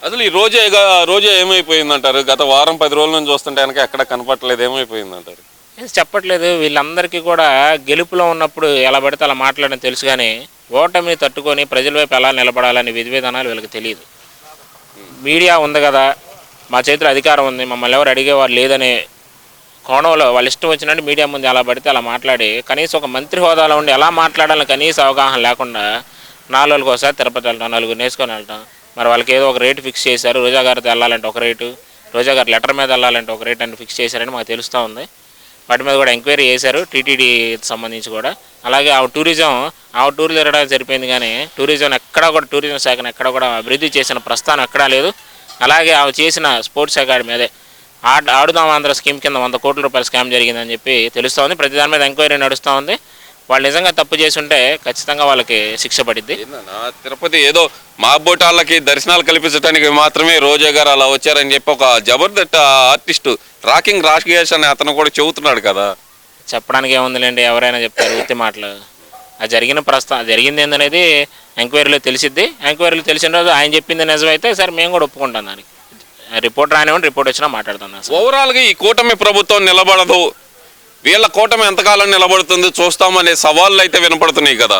అసలు ఈ రోజే రోజే ఏమైపోయిందంటారు? గత వారం పది రోజుల నుంచి చూస్తుంటే కనుక ఎక్కడ కనపట్లేదు ఏమైపోయిందంటారు? ఏం చెప్పట్లేదు. వీళ్ళందరికీ కూడా గెలుపులో ఉన్నప్పుడు ఎలా పడితే అలా మాట్లాడడం తెలుసు కానీ ఓటమిని తట్టుకొని ప్రజల వైపు ఎలా నిలబడాలని విధి విధానాలు వీళ్ళకి తెలియదు. మీడియా ఉంది కదా మా చేతిలో అధికారం ఉంది మమ్మల్ని ఎవరు అడిగేవారు లేదనే కోణంలో వాళ్ళ ఇష్టం వచ్చినట్టు మీడియా ముందు ఎలా పడితే అలా మాట్లాడి కనీసం ఒక మంత్రి హోదాలో ఉండి ఎలా మాట్లాడాలని కనీస అవగాహన లేకుండా నాలుగు ఒకసారి తిరుపతి వెళ్ళటం నలుగురు నేర్చుకొని వెళ్ళటం మరి వాళ్ళకి ఏదో ఒక రేటు ఫిక్స్ చేశారు. రోజా గారితో వెళ్ళాలంటే ఒక రేటు రోజా గారు లెటర్ మీద వెళ్ళాలంటే ఒక రేట్ అని ఫిక్స్ చేశారని మాకు తెలుస్తూ ఉంది. వాటి మీద కూడా ఎంక్వైరీ చేశారు టీటీడీ సంబంధించి కూడా. అలాగే ఆ టూరిజం ఆ టూర్ తిరగడం సరిపోయింది కానీ టూరిజం ఎక్కడా కూడా టూరిజం శాఖను ఎక్కడ కూడా అభివృద్ధి చేసిన ప్రస్థానం ఎక్కడా లేదు. అలాగే ఆమె చేసిన స్పోర్ట్స్ అకాడమీ అదే ఆడ ఆడుదాం ఆంధ్ర స్కీమ్ కింద వంద కోట్ల రూపాయల స్కామ్ జరిగిందని చెప్పి తెలుస్తూ ఉంది. ప్రతి దాని మీద ఎంక్వైరీ నడుస్తూ ఉంది. వాళ్ళు నిజంగా తప్పు చేసి ఉంటే ఖచ్చితంగా వాళ్ళకి శిక్ష పడిద్ది. ఏందన్నా తిరుపతి ఏదో మా బోటాళ్ళకి దర్శనాలు కల్పించడానికి మాత్రమే రోజా గారు అలా వచ్చారని చెప్పి ఒక జబర్దస్త్ ఆర్టిస్టు రాకింగ్ రాకేష్ అనే అతను కూడా చెబుతున్నాడు కదా. చెప్పడానికి ఏముందిలేండి ఎవరైనా చెప్తారు ఉత్తి మాటలు. ఆ జరిగిన ప్రస్థా జరిగింది ఏందనేది ఎంక్వైరీలో తెలిసిద్ది. ఎంక్వైరీలో తెలిసిన రోజు ఆయన చెప్పింది నిజమైతే సరే మేము కూడా ఒప్పుకుంటాం దానికి. రిపోర్ట్ రానివ్వండి రిపోర్ట్ వచ్చినా మాట్లాడుతాం అసలు ఓవరాల్గా ఈ కూటమి ప్రభుత్వం నిలబడదు. వీళ్ళ కూటమి ఎంతకాలం నిలబడుతుంది చూస్తామనే సవాళ్ళు అయితే వినపడుతున్నాయి కదా.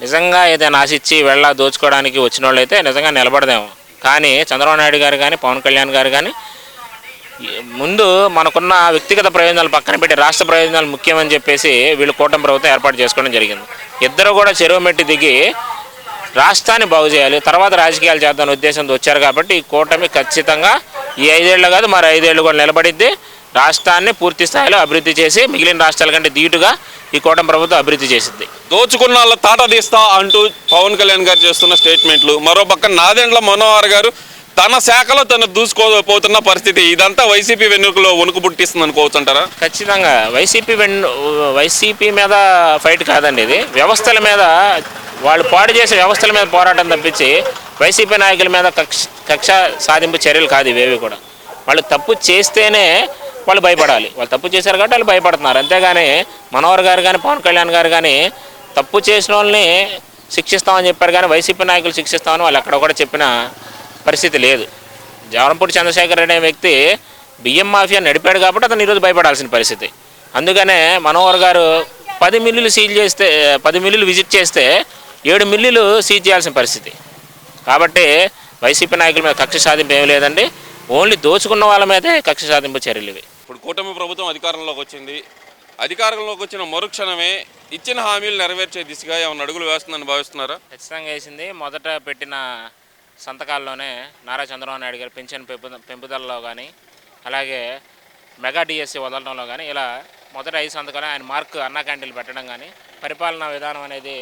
నిజంగా ఏదైనా ఆశిచ్చి వెళ్ళ దోచుకోవడానికి వచ్చిన వాళ్ళు అయితే నిజంగా నిలబడదేమో. కానీ చంద్రబాబు నాయుడు గారు కానీ పవన్ కళ్యాణ్ గారు కానీ ముందు మనకున్న వ్యక్తిగత ప్రయోజనాలు పక్కన పెట్టి రాష్ట్ర ప్రయోజనాలు ముఖ్యమని చెప్పేసి వీళ్ళు కూటమి ప్రభుత్వం ఏర్పాటు చేసుకోవడం జరిగింది. ఇద్దరు కూడా చెరువు మెట్టి దిగి రాష్ట్రాన్ని బాగు చేయాలి తర్వాత రాజకీయాలు చేద్దాం ఉద్దేశంతో వచ్చారు కాబట్టి ఈ కూటమి ఖచ్చితంగా ఈ ఐదేళ్ళు కాదు మరి ఐదేళ్ళు కూడా నిలబడిద్ది. రాష్ట్రాన్ని పూర్తి స్థాయిలో అభివృద్ధి చేసి మిగిలిన రాష్ట్రాల కంటే ధీటుగా ఈ కూటమి ప్రభుత్వం అభివృద్ధి చేసిద్ది దోచుకున్న వాళ్ళ తాట తీస్తా అంటూ పవన్ కళ్యాణ్ గారు చేస్తున్న స్టేట్మెంట్లు. మరో పక్క నాదెండ్ల మనోహర్ గారు తన శాఖలో తను దూసుకోపోతున్న పరిస్థితి. ఇదంతా వైసీపీ వెన్నుకలో వణుకు పుట్టిస్తుంది అనుకోవచ్చు అంటారా ఖచ్చితంగా. వైసీపీ వెన్ వైసీపీ మీద ఫైట్ కాదండి ఇది. వ్యవస్థల మీద వాళ్ళు పాడు చేసే వ్యవస్థల మీద పోరాటం తప్పించి వైసీపీ నాయకుల మీద కక్ష కక్ష సాధింపు చర్యలు కాదు ఇవేవి కూడా. వాళ్ళు తప్పు చేస్తేనే వాళ్ళు భయపడాలి. వాళ్ళు తప్పు చేశారు కాబట్టి వాళ్ళు భయపడుతున్నారు. అంతేగాని మనోహర్ గారు కానీ పవన్ కళ్యాణ్ గారు కానీ తప్పు చేసిన వాళ్ళని శిక్షిస్తామని చెప్పారు కానీ వైసీపీ నాయకులు శిక్షిస్తామని వాళ్ళు అక్కడ కూడా చెప్పిన పరిస్థితి లేదు. జవరంపూడి చంద్రశేఖర్ అనే వ్యక్తి బియ్యం మాఫియా నడిపాడు కాబట్టి అతను ఈరోజు భయపడాల్సిన పరిస్థితి. అందుకనే మనోహర్ గారు పది మిల్లులు సీల్ చేస్తే పది మిల్లులు విజిట్ చేస్తే ఏడు మిల్లులు సీజ్ చేయాల్సిన పరిస్థితి. కాబట్టి వైసీపీ నాయకుల మీద కక్ష సాధింపు ఏమీ లేదండి. ఓన్లీ దోచుకున్న వాళ్ళ మీదే కక్ష సాధింపు చర్యలు ఇవి. ఇప్పుడు కూటమి ప్రభుత్వం అధికారంలోకి వచ్చింది. అధికారంలోకి వచ్చిన మరుక్షణమే ఇచ్చిన హామీలు నెరవేర్చే దిశగా ఏమైనా అడుగులు వేస్తుందని భావిస్తున్నారా? ఖచ్చితంగా వేసింది. మొదట పెట్టిన సంతకాల్లోనే నారా చంద్రబాబు నాయుడు గారు పెన్షన్ పెంపుదలలో కానీ అలాగే మెగా డిఎస్సి వదలడంలో కానీ ఇలా మొదట ఐదు సంతకాలు ఆయన మార్క్ అన్నా క్యాంటీన్లు పెట్టడం కానీ పరిపాలనా విధానం అనేది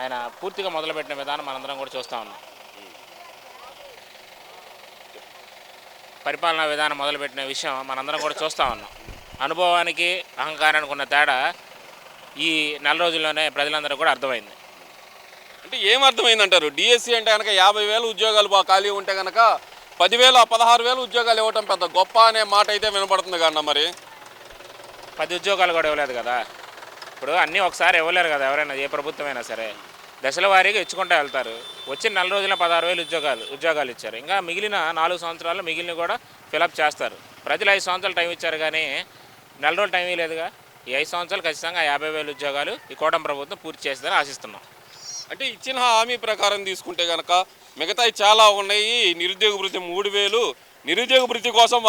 ఆయన పూర్తిగా మొదలుపెట్టిన విధానం మనందరం కూడా చూస్తూ ఉన్నాం. పరిపాలనా విధానం మొదలుపెట్టిన విషయం మనందరం కూడా చూస్తూ ఉన్నాం. అనుభవానికి అహంకారానికి ఉన్న తేడా ఈ నెల రోజుల్లోనే ప్రజలందరూ కూడా అర్థమైంది. అంటే ఏం అర్థమైందంటారు? డిఎస్సి అంటే కనుక యాభై వేలు ఉద్యోగాలు ఖాళీ ఉంటే కనుక పదివేలు పదహారు వేలు ఉద్యోగాలు ఇవ్వటం పెద్ద గొప్ప అనే మాట అయితే వినపడుతుంది కన్నా మరి. పది ఉద్యోగాలు కూడా ఇవ్వలేదు కదా. ఇప్పుడు అన్నీ ఒకసారి ఇవ్వలేరు కదా ఎవరైనా ఏ ప్రభుత్వమైనా సరే. దశల వారీగా ఇచ్చుకుంటూ వెళ్తారు. వచ్చిన నెల రోజుల పదహారు వేలు ఉద్యోగాలు ఉద్యోగాలు ఇచ్చారు. ఇంకా మిగిలిన నాలుగు సంవత్సరాలు మిగిలిన కూడా ఫిలప్ చేస్తారు. ప్రజలు ఐదు సంవత్సరాలు టైం ఇచ్చారు కానీ నెల రోజులు టైం ఇవ్వలేదుగా. ఈ ఐదు సంవత్సరాలు ఖచ్చితంగా యాభై వేలు ఉద్యోగాలు ఈ కూటమి ప్రభుత్వం పూర్తి చేస్తుందని ఆశిస్తున్నాం. అంటే ఇచ్చిన హామీ ప్రకారం తీసుకుంటే కనుక మిగతా చాలా ఉన్నాయి. నిరుద్యోగ వృత్తి మూడు వేలు నిరుద్యోగ భృతి కోసం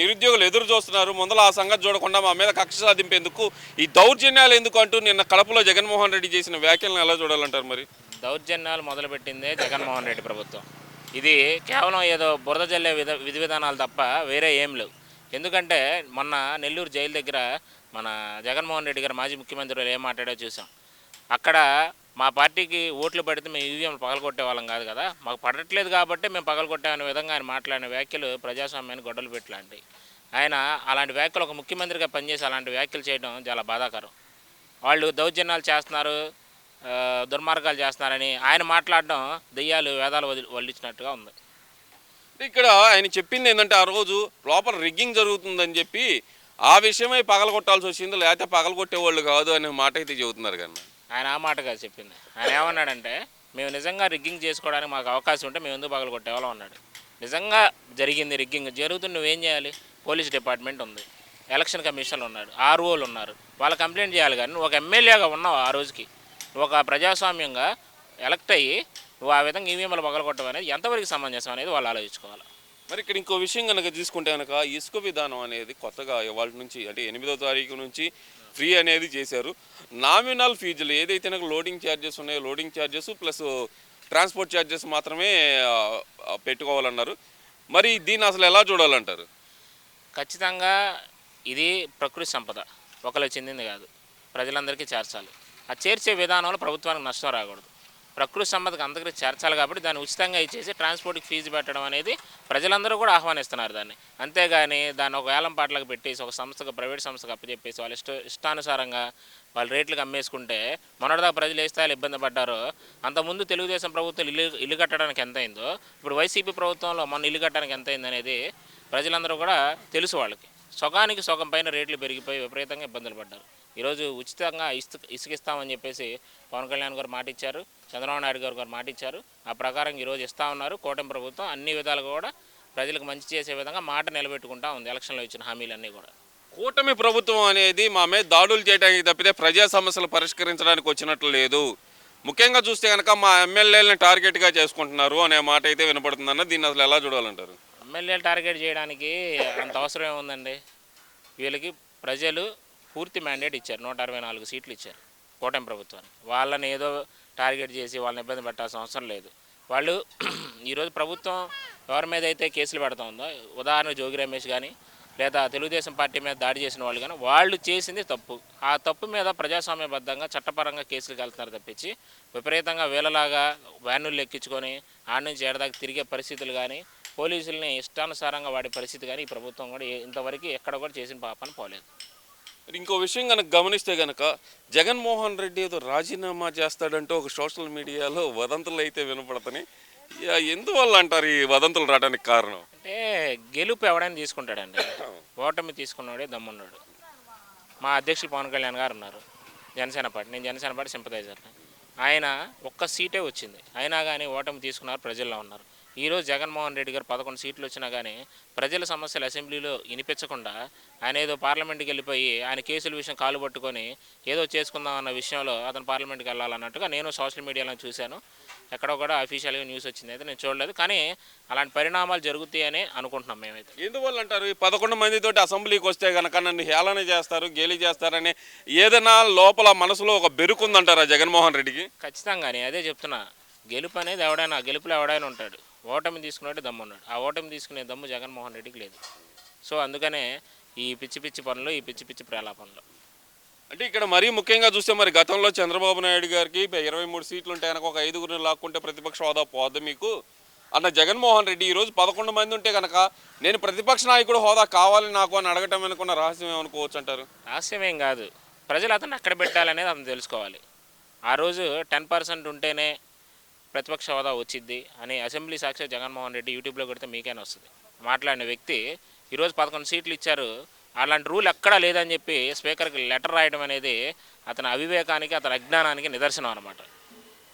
నిరుద్యోగులు ఎదురు చూస్తున్నారు. ముందల ఆ సంగతి చూడకుండా మా మీద కక్ష సాధింపేందుకు ఈ దౌర్జన్యాలు ఎందుకు అంటూ నిన్న కడపలో జగన్మోహన్ రెడ్డి చేసిన వ్యాఖ్యలను ఎలా చూడాలంటారు మరి? దౌర్జన్యాలు మొదలుపెట్టిందే జగన్మోహన్ రెడ్డి ప్రభుత్వం. ఇది కేవలం ఏదో బురద జల్లే విధ విధి విధానాలు తప్ప వేరే ఏం లేవు. ఎందుకంటే మొన్న నెల్లూరు జైలు దగ్గర మన జగన్మోహన్ రెడ్డి గారు మాజీ ముఖ్యమంత్రి ఏం మాట్లాడో చూసాం. అక్కడ మా పార్టీకి ఓట్లు పడితే మేము ఈవీఎంలు పగలగొట్టే వాళ్ళం కాదు కదా. మాకు పడట్లేదు కాబట్టి మేము పగలగొట్టామనే విధంగా ఆయన మాట్లాడిన వ్యాఖ్యలు ప్రజాస్వామ్యాన్ని గొడవలు పెట్టలాంటి ఆయన అలాంటి వ్యాఖ్యలు ఒక ముఖ్యమంత్రిగా పనిచేసి అలాంటి వ్యాఖ్యలు చేయడం చాలా బాధాకరం. వాళ్ళు దౌర్జన్యాలు చేస్తున్నారు దుర్మార్గాలు చేస్తున్నారని ఆయన మాట్లాడడం దెయ్యాలు వేదాలు వదిలి వల్లించినట్టుగా ఉంది. ఇక్కడ ఆయన చెప్పింది ఏంటంటే ఆ రోజు లోపల రిగ్గింగ్ జరుగుతుందని చెప్పి ఆ విషయమై పగలగొట్టాల్సి వచ్చింది లేకపోతే పగలగొట్టేవాళ్ళు కాదు అనే మాట అయితే చెబుతున్నారు కన్నా ఆయన ఆ మాటగా చెప్పింది. ఆయన ఏమన్నాడంటే మేము నిజంగా రిగ్గింగ్ చేసుకోవడానికి మాకు అవకాశం ఉంటే మేము ఎందుకు పగలు కొట్టేవాళ్ళం అన్నాడు. నిజంగా జరిగింది రిగ్గింగ్ జరుగుతుంది నువ్వేం చేయాలి? పోలీస్ డిపార్ట్మెంట్ ఉంది. ఎలక్షన్ కమిషన్ ఉన్నాడు ఆర్ఓలు ఉన్నారు. వాళ్ళు కంప్లైంట్ చేయాలి కానీ నువ్వు ఒక ఎమ్మెల్యేగా ఉన్నావు ఆ రోజుకి. నువ్వు ఒక ప్రజాస్వామ్యంగా ఎలక్ట్ అయ్యి నువ్వు ఆ విధంగా ఈవీఎంలు పగలగొట్టడం అనేది ఎంతవరకు సమంజసం అనేది వాళ్ళు ఆలోచించుకోవాలి. మరి ఇక్కడ ఇంకో విషయం కనుక తీసుకుంటే కనుక ఇసుక విధానం అనేది కొత్తగా ఇవాళ నుంచి అంటే ఎనిమిదో తారీఖు నుంచి ఫ్రీ అనేది చేశారు. నామినల్ ఫీజులు ఏదైతే నాకు లోడింగ్ ఛార్జెస్ ఉన్నాయో loading charges plus transport charges మాత్రమే పెట్టుకోవాలన్నారు. మరి దీన్ని అసలు ఎలా చూడాలంటారు? ఖచ్చితంగా ఇది ప్రకృతి సంపద. ఒకరికి చెందింది కాదు. ప్రజలందరికీ చేర్చాలి. ఆ చేర్చే విధానంలో ప్రభుత్వానికి నష్టం రాకూడదు. ప్రకృతి సంపదకు అందరికీ చేర్చాలి కాబట్టి దాన్ని ఉచితంగా ఇచ్చేసి ట్రాన్స్పోర్ట్కి ఫీజు పెట్టడం అనేది ప్రజలందరూ కూడా ఆహ్వానిస్తున్నారు దాన్ని. అంతేగాని దాన్ని ఒక వేలం పాటలకు పెట్టేసి ఒక సంస్థకు ప్రైవేట్ సంస్థకు అప్పచెప్పేసి వాళ్ళ ఇష్ట ఇష్టానుసారంగా వాళ్ళ రేట్లకు అమ్మేసుకుంటే మొన్నటిదాకా ప్రజలు ఏ స్థాయిలో ఇబ్బంది పడ్డారో అంతకుముందు తెలుగుదేశం ప్రభుత్వం ఇల్లు ఇల్లు కట్టడానికి ఎంత అయిందో ఇప్పుడు వైసీపీ ప్రభుత్వంలో మొన్న ఇల్లు కట్టడానికి ఎంత అయింది అనేది ప్రజలందరూ కూడా తెలుసు వాళ్ళకి. సుఖానికి సగం పైన రేట్లు పెరిగిపోయి విపరీతంగా ఇబ్బందులు పడ్డారు. ఈరోజు ఉచితంగా ఇసు ఇసుకిస్తామని చెప్పేసి పవన్ కళ్యాణ్ గారు మాట ఇచ్చారు చంద్రబాబు నాయుడు గారు గారు మాట ఇచ్చారు ఆ ప్రకారం ఈరోజు ఇస్తా ఉన్నారు. కూటమి ప్రభుత్వం అన్ని విధాలుగా కూడా ప్రజలకు మంచి చేసే విధంగా మాట నిలబెట్టుకుంటా ఉంది. ఎలక్షన్లో ఇచ్చిన హామీలన్నీ కూడా. కూటమి ప్రభుత్వం అనేది మా మీద దాడులు చేయడానికి తప్పితే ప్రజా సమస్యలు పరిష్కరించడానికి వచ్చినట్లు లేదు. ముఖ్యంగా చూస్తే కనుక మా ఎమ్మెల్యేలను టార్గెట్గా చేసుకుంటున్నారు అనే మాట అయితే వినపడుతుందన్న దీన్ని అసలు ఎలా చూడాలంటారు? ఎమ్మెల్యేలు టార్గెట్ చేయడానికి అంత అవసరం ఏముందండి వీళ్ళకి ప్రజలు పూర్తి మ్యాండేట్ ఇచ్చారు. నూట అరవై నాలుగు సీట్లు ఇచ్చారు కూటమి ప్రభుత్వానికి. వాళ్ళని ఏదో టార్గెట్ చేసి వాళ్ళని ఇబ్బంది పెట్టాల్సిన అవసరం లేదు. వాళ్ళు ఈరోజు ప్రభుత్వం ఎవరి మీద అయితే కేసులు పెడతా ఉందో ఉదాహరణ జోగి రమేష్ కానీ లేదా తెలుగుదేశం పార్టీ మీద దాడి చేసిన వాళ్ళు కానీ వాళ్ళు చేసింది తప్పు. ఆ తప్పు మీద ప్రజాస్వామ్యబద్ధంగా చట్టపరంగా కేసులు వెళ్తున్నారు తప్పించి విపరీతంగా వీళ్ళలాగా వ్యానులు ఎక్కించుకొని ఆడ నుంచి ఏడదాకా తిరిగే పరిస్థితులు కానీ పోలీసుల్ని ఇష్టానుసారంగా వాడే పరిస్థితి కానీ ఈ ప్రభుత్వం కూడా ఇంతవరకు ఎక్కడ కూడా చేసిన పాపని పోలేదు. ఇంకో విషయం కనుక గమనిస్తే కనుక జగన్మోహన్ రెడ్డి ఏదో రాజీనామా చేస్తాడంటే ఒక సోషల్ మీడియాలో వదంతులు అయితే వినపడతాయి ఎందువల్ల అంటారు ఈ వదంతులు రావడానికి కారణం? అంటే గెలుపు ఎవడైనా తీసుకుంటాడండి. ఓటమి తీసుకున్నాడే దమ్మున్నాడు. మా అధ్యక్షులు పవన్ కళ్యాణ్ గారు ఉన్నారు. జనసేన పార్టీ. నేను జనసేన పార్టీ సింపదైజర్ని ఆయన ఒక్క సీటే వచ్చింది. అయినా కానీ ఓటమి తీసుకున్నారు ప్రజల్లో ఉన్నారు. ఈరోజు జగన్మోహన్ రెడ్డి గారు పదకొండు సీట్లు వచ్చినా కానీ ప్రజల సమస్యలు అసెంబ్లీలో వినిపించకుండా ఆయన ఏదో పార్లమెంట్కి వెళ్ళిపోయి ఆయన కేసుల విషయం కాలు పట్టుకొని ఏదో చేసుకుందాం అన్న విషయంలో అతను పార్లమెంట్కి వెళ్ళాలన్నట్టుగా నేను సోషల్ మీడియాలో చూశాను. ఎక్కడో కూడా అఫీషియల్గా న్యూస్ వచ్చింది అయితే నేను చూడలేదు. కానీ అలాంటి పరిణామాలు జరుగుతాయని అనుకుంటున్నాం మేమైతే. ఎందువల్ల అంటారు? ఈ పదకొండు మందితోటి అసెంబ్లీకి వస్తే కనుక నన్ను హేళన చేస్తారు గేలి చేస్తారని ఏదైనా లోపల మనసులో ఒక బెరుకుందంటారా జగన్మోహన్ రెడ్డికి? ఖచ్చితంగానే అదే చెప్తున్నా. గెలుపు అనేది ఎవడైనా గెలుపులో ఎవడైనా ఉంటాడు. ఓటమి తీసుకున్నట్టు దమ్ము ఉన్నాడు ఆ ఓటమి తీసుకునే దమ్ము జగన్మోహన్ రెడ్డికి లేదు. సో అందుకనే ఈ పిచ్చి పిచ్చి పనులు ఈ పిచ్చి పిచ్చి ప్రేలాపనలు. అంటే ఇక్కడ మరీ ముఖ్యంగా చూస్తే మరి గతంలో చంద్రబాబు నాయుడు గారికి ఇరవై మూడు సీట్లు ఉంటే కనుక ఒక ఐదుగురిని లాక్కుంటే ప్రతిపక్ష హోదా పోద్ది మీకు. అన్న జగన్మోహన్ రెడ్డి ఈరోజు పదకొండు మంది ఉంటే కనుక నేను ప్రతిపక్ష నాయకుడు హోదా కావాలి నాకు అని అడగటం అనుకున్న రహస్యం ఏమనుకోవచ్చు అంటారు? రహస్యమేం కాదు. ప్రజలు అతను ఎక్కడ పెట్టాలనేది అతను తెలుసుకోవాలి. ఆ రోజు టెన్ పర్సెంట్ ఉంటేనే ప్రతిపక్ష హోదా వచ్చింది అని అసెంబ్లీ సాక్షి జగన్మోహన్ రెడ్డి యూట్యూబ్లో కొడితే మీకైనా వస్తుంది? మాట్లాడిన వ్యక్తి ఈరోజు పదకొండు సీట్లు ఇచ్చారు అలాంటి రూల్ ఎక్కడా లేదని చెప్పి స్పీకర్కి లెటర్ రాయడం అనేది అతని అవివేకానికి అతని అజ్ఞానానికి నిదర్శనం అనమాట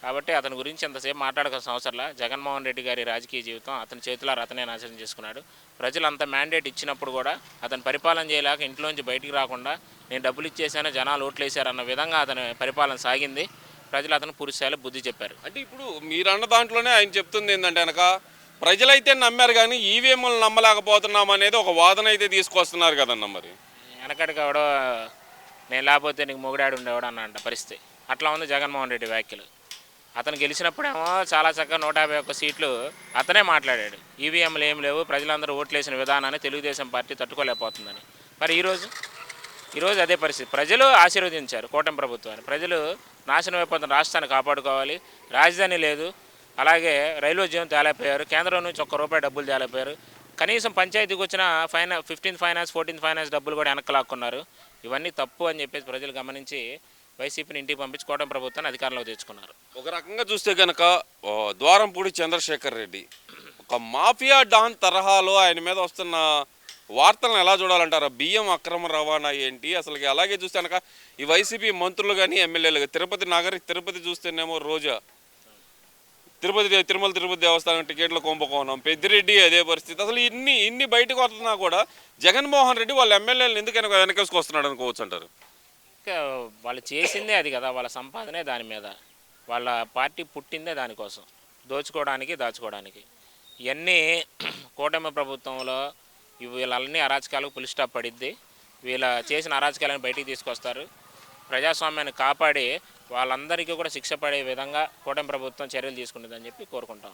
కాబట్టి అతని గురించి ఎంతసేపు మాట్లాడుకోవాల్సిన అవసరంలా జగన్మోహన్ రెడ్డి గారి రాజకీయ జీవితం అతని చేతిలో అతనే నాశనం చేసుకున్నాడు. ప్రజలు అంత మ్యాండేట్ ఇచ్చినప్పుడు కూడా అతను పరిపాలన చేయలేక ఇంట్లోంచి బయటికి రాకుండా నేను డబ్బులు ఇచ్చేసాను జనాలు ఓట్లు వేసారన్న విధంగా అతని పరిపాలన సాగింది. ప్రజలు అతను పూర్తిస్థాయిలో బుద్ధి చెప్పారు. అంటే ఇప్పుడు మీరు అన్న దాంట్లోనే ఆయన చెప్తుంది ఏంటంటే కనుక ప్రజలైతే నమ్మారు కానీ ఈవీఎంలు నమ్మలేకపోతున్నాం అనేది ఒక వాదన అయితే తీసుకొస్తున్నారు కదన్న మరి? వెనకటికి ఎవడో నేను లేకపోతే నీకు మొగుడాడు ఉండేవాడు అన్న పరిస్థితి. అట్లా ఉంది జగన్మోహన్ రెడ్డి వ్యాఖ్యలు. అతను గెలిచినప్పుడేమో చాలా చక్కగా నూట యాభై ఒక్క సీట్లు అతనే మాట్లాడాడు. ఈవీఎంలు ఏం లేవు ప్రజలందరూ ఓట్లేసిన విధానాన్ని తెలుగుదేశం పార్టీ తట్టుకోలేకపోతుందని. మరి ఈరోజు ఈరోజు అదే పరిస్థితి. ప్రజలు ఆశీర్వదించారు కూటమి ప్రభుత్వాన్ని. ప్రజలు నాశనం అయిపోతున్న రాష్ట్రాన్ని కాపాడుకోవాలి. రాజధాని లేదు. అలాగే రైల్వే జీవం తేలేకపోయారు. కేంద్రం నుంచి ఒక్క రూపాయి డబ్బులు తేలేకపోయారు. కనీసం పంచాయతీకి వచ్చిన ఫైనా ఫిఫ్టీన్త్ ఫైనాన్స్ ఫోర్టీన్త్ ఫైనాన్స్ డబ్బులు కూడా వెనక్కి లాక్కున్నారు ఇవన్నీ తప్పు అని చెప్పేసి ప్రజలు గమనించి వైసీపీని ఇంటికి పంపించుకోవడం ప్రభుత్వాన్ని అధికారంలోకి తెచ్చుకున్నారు. ఒక రకంగా చూస్తే కనుక ఓ, ద్వారంపూడి చంద్రశేఖర్ రెడ్డి ఒక మాఫియా డాన్ తరహాలో ఆయన మీద వస్తున్న వార్తలను ఎలా చూడాలంటారా? బియ్యం అక్రమ రవాణా ఏంటి? అసలు అలాగే చూస్తే కనుక ఈ వైసీపీ మంత్రులు కానీ ఎమ్మెల్యేలు తిరుపతి నగరి తిరుపతి చూస్తేనేమో రోజా. తిరుపతి తిరుమల తిరుపతి దేవస్థానం టికెట్ల కుంభకోణం. పెద్దిరెడ్డి అదే పరిస్థితి. అసలు ఇన్ని ఇన్ని బయటకు వస్తున్నా కూడా జగన్మోహన్ రెడ్డి వాళ్ళ ఎమ్మెల్యేలు ఎందుకు వెనకేసుకొస్తున్నాడు అనుకోవచ్చు అంటారు? వాళ్ళు చేసిందే అది కదా వాళ్ళ సంపాదనే దాని మీద. వాళ్ళ పార్టీ పుట్టిందే దానికోసం. దోచుకోవడానికి దాచుకోవడానికి. ఇవన్నీ కూటమి ప్రభుత్వంలో వీళ్ళన్నీ అరాచకాలకు పులి స్టాప్ పడిద్ది. వీళ్ళ చేసిన అరాచకాలను బయటికి తీసుకొస్తారు. ప్రజాస్వామ్యాన్ని కాపాడి వాళ్ళందరికీ కూడా శిక్ష పడే విధంగా కూటమి ప్రభుత్వం చర్యలు తీసుకుంటుందని చెప్పి కోరుకుంటాం.